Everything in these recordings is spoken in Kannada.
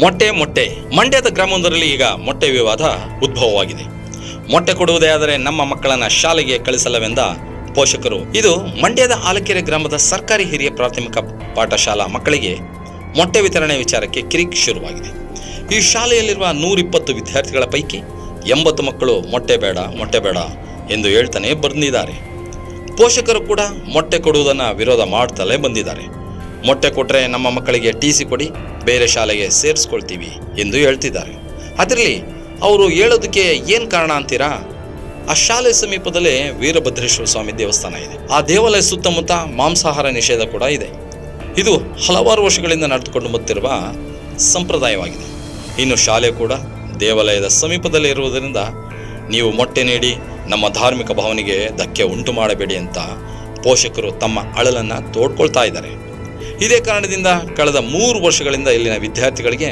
ಮೊಟ್ಟೆ ಮೊಟ್ಟೆ. ಮಂಡ್ಯದ ಗ್ರಾಮವೊಂದರಲ್ಲಿ ಈಗ ಮೊಟ್ಟೆ ವಿವಾದ ಉದ್ಭವವಾಗಿದೆ. ಮೊಟ್ಟೆ ಕೊಡುವುದೇ ಆದರೆ ನಮ್ಮ ಮಕ್ಕಳನ್ನ ಶಾಲೆಗೆ ಕಳಿಸಲ್ಲವೆಂದ ಪೋಷಕರು. ಇದು ಮಂಡ್ಯದ ಆಲಕೆರೆ ಗ್ರಾಮದ ಸರ್ಕಾರಿ ಹಿರಿಯ ಪ್ರಾಥಮಿಕ ಪಾಠಶಾಲಾ ಮಕ್ಕಳಿಗೆ ಮೊಟ್ಟೆ ವಿತರಣೆ ವಿಚಾರಕ್ಕೆ ಕಿರಿಕ್ ಶುರುವಾಗಿದೆ. ಈ ಶಾಲೆಯಲ್ಲಿರುವ ನೂರಿಪ್ಪತ್ತು ವಿದ್ಯಾರ್ಥಿಗಳ ಪೈಕಿ ಎಂಬತ್ತು ಮಕ್ಕಳು ಮೊಟ್ಟೆ ಬೇಡ ಮೊಟ್ಟೆ ಬೇಡ ಎಂದು ಹೇಳ್ತಾನೆ ಬಂದಿದ್ದಾರೆ ಪೋಷಕರು ಕೂಡ ಮೊಟ್ಟೆ ಕೊಡುವುದನ್ನು ವಿರೋಧ ಮಾಡ್ತಲೇ ಬಂದಿದ್ದಾರೆ. ಮೊಟ್ಟೆ ಕೊಟ್ಟರೆ ನಮ್ಮ ಮಕ್ಕಳಿಗೆ ಟಿ ಸಿ ಕೊಡಿ, ಬೇರೆ ಶಾಲೆಗೆ ಸೇರಿಸ್ಕೊಳ್ತೀವಿ ಎಂದು ಹೇಳ್ತಿದ್ದಾರೆ. ಅದರಲ್ಲಿ ಅವರು ಹೇಳೋದಕ್ಕೆ ಏನು ಕಾರಣ ಅಂತೀರಾ? ಆ ಶಾಲೆ ಸಮೀಪದಲ್ಲೇ ವೀರಭದ್ರೇಶ್ವರ ಸ್ವಾಮಿ ದೇವಸ್ಥಾನ ಇದೆ. ಆ ದೇವಾಲಯ ಸುತ್ತಮುತ್ತ ಮಾಂಸಾಹಾರ ನಿಷೇಧ ಕೂಡ ಇದೆ. ಇದು ಹಲವಾರು ವರ್ಷಗಳಿಂದ ನಡೆದುಕೊಂಡು ಬರುತ್ತಿರುವ ಸಂಪ್ರದಾಯವಾಗಿದೆ. ಇನ್ನು ಶಾಲೆ ಕೂಡ ದೇವಾಲಯದ ಸಮೀಪದಲ್ಲೇ ಇರುವುದರಿಂದ ನೀವು ಮೊಟ್ಟೆ ನೀಡಿ ನಮ್ಮ ಧಾರ್ಮಿಕ ಭಾವನೆಗೆ ಧಕ್ಕೆ ಉಂಟು ಮಾಡಬೇಡಿ ಅಂತ ಪೋಷಕರು ತಮ್ಮ ಅಳಲನ್ನು ತೋಡ್ಕೊಳ್ತಾ ಇದ್ದಾರೆ. ಇದೇ ಕಾರಣದಿಂದ ಕಳೆದ ಮೂರು ವರ್ಷಗಳಿಂದ ಇಲ್ಲಿನ ವಿದ್ಯಾರ್ಥಿಗಳಿಗೆ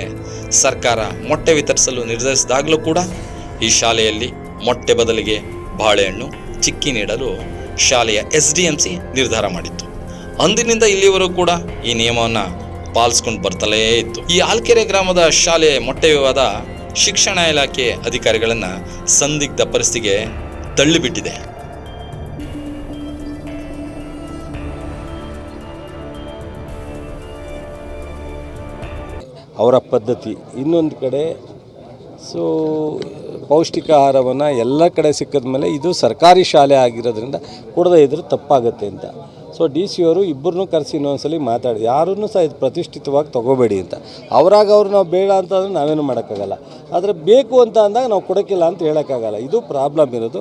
ಸರ್ಕಾರ ಮೊಟ್ಟೆ ವಿತರಿಸಲು ನಿರ್ಧರಿಸಿದಾಗಲೂ ಕೂಡ ಈ ಶಾಲೆಯಲ್ಲಿ ಮೊಟ್ಟೆ ಬದಲಿಗೆ ಬಾಳೆಹಣ್ಣು, ಚಿಕ್ಕಿ ನೀಡಲು ಶಾಲೆಯ ಎಸ್ ಡಿ ಎಂ ಸಿ ನಿರ್ಧಾರ ಮಾಡಿತ್ತು. ಅಂದಿನಿಂದ ಇಲ್ಲಿವರೆಗೂ ಕೂಡ ಈ ನಿಯಮವನ್ನು ಪಾಲಿಸ್ಕೊಂಡು ಬರ್ತಲೇ ಇತ್ತು. ಈ ಆಲ್ಕೆರೆ ಗ್ರಾಮದ ಶಾಲೆ ಮೊಟ್ಟೆ ವಿವಾದ ಶಿಕ್ಷಣ ಇಲಾಖೆ ಅಧಿಕಾರಿಗಳನ್ನು ಸಂದಿಗ್ಧ ಪರಿಸ್ಥಿತಿಗೆ ತಳ್ಳಿಬಿಟ್ಟಿದೆ. ಅವರ ಪದ್ಧತಿ. ಇನ್ನೊಂದು ಕಡೆ, ಸೊ ಪೌಷ್ಟಿಕ ಆಹಾರವನ್ನು ಎಲ್ಲ ಕಡೆ ಸಿಕ್ಕಿದ ಮೇಲೆ ಇದು ಸರ್ಕಾರಿ ಶಾಲೆ ಆಗಿರೋದ್ರಿಂದ ಕೊಡದೇ ಇದ್ರೆ ತಪ್ಪಾಗುತ್ತೆ ಅಂತ. ಸೊ, ಡಿ ಸಿ ಅವರು ಇಬ್ಬರನ್ನೂ ಕರೆಸಿ ಇನ್ನೊಂದ್ಸಲಿ ಮಾತಾಡಿ. ಯಾರನ್ನು ಸಹ ಇದು ಪ್ರತಿಷ್ಠಿತವಾಗಿ ತಗೋಬೇಡಿ ಅಂತ. ಅವರಾಗ ಅವ್ರು ನಾವು ಬೇಡ ಅಂತಂದ್ರೆ ನಾವೇನು ಮಾಡೋಕ್ಕಾಗಲ್ಲ. ಆದರೆ ಬೇಕು ಅಂತ ಅಂದಾಗ ನಾವು ಕೊಡೋಕ್ಕಿಲ್ಲ ಅಂತ ಹೇಳೋಕ್ಕಾಗಲ್ಲ. ಇದು ಪ್ರಾಬ್ಲಮ್ ಇರೋದು.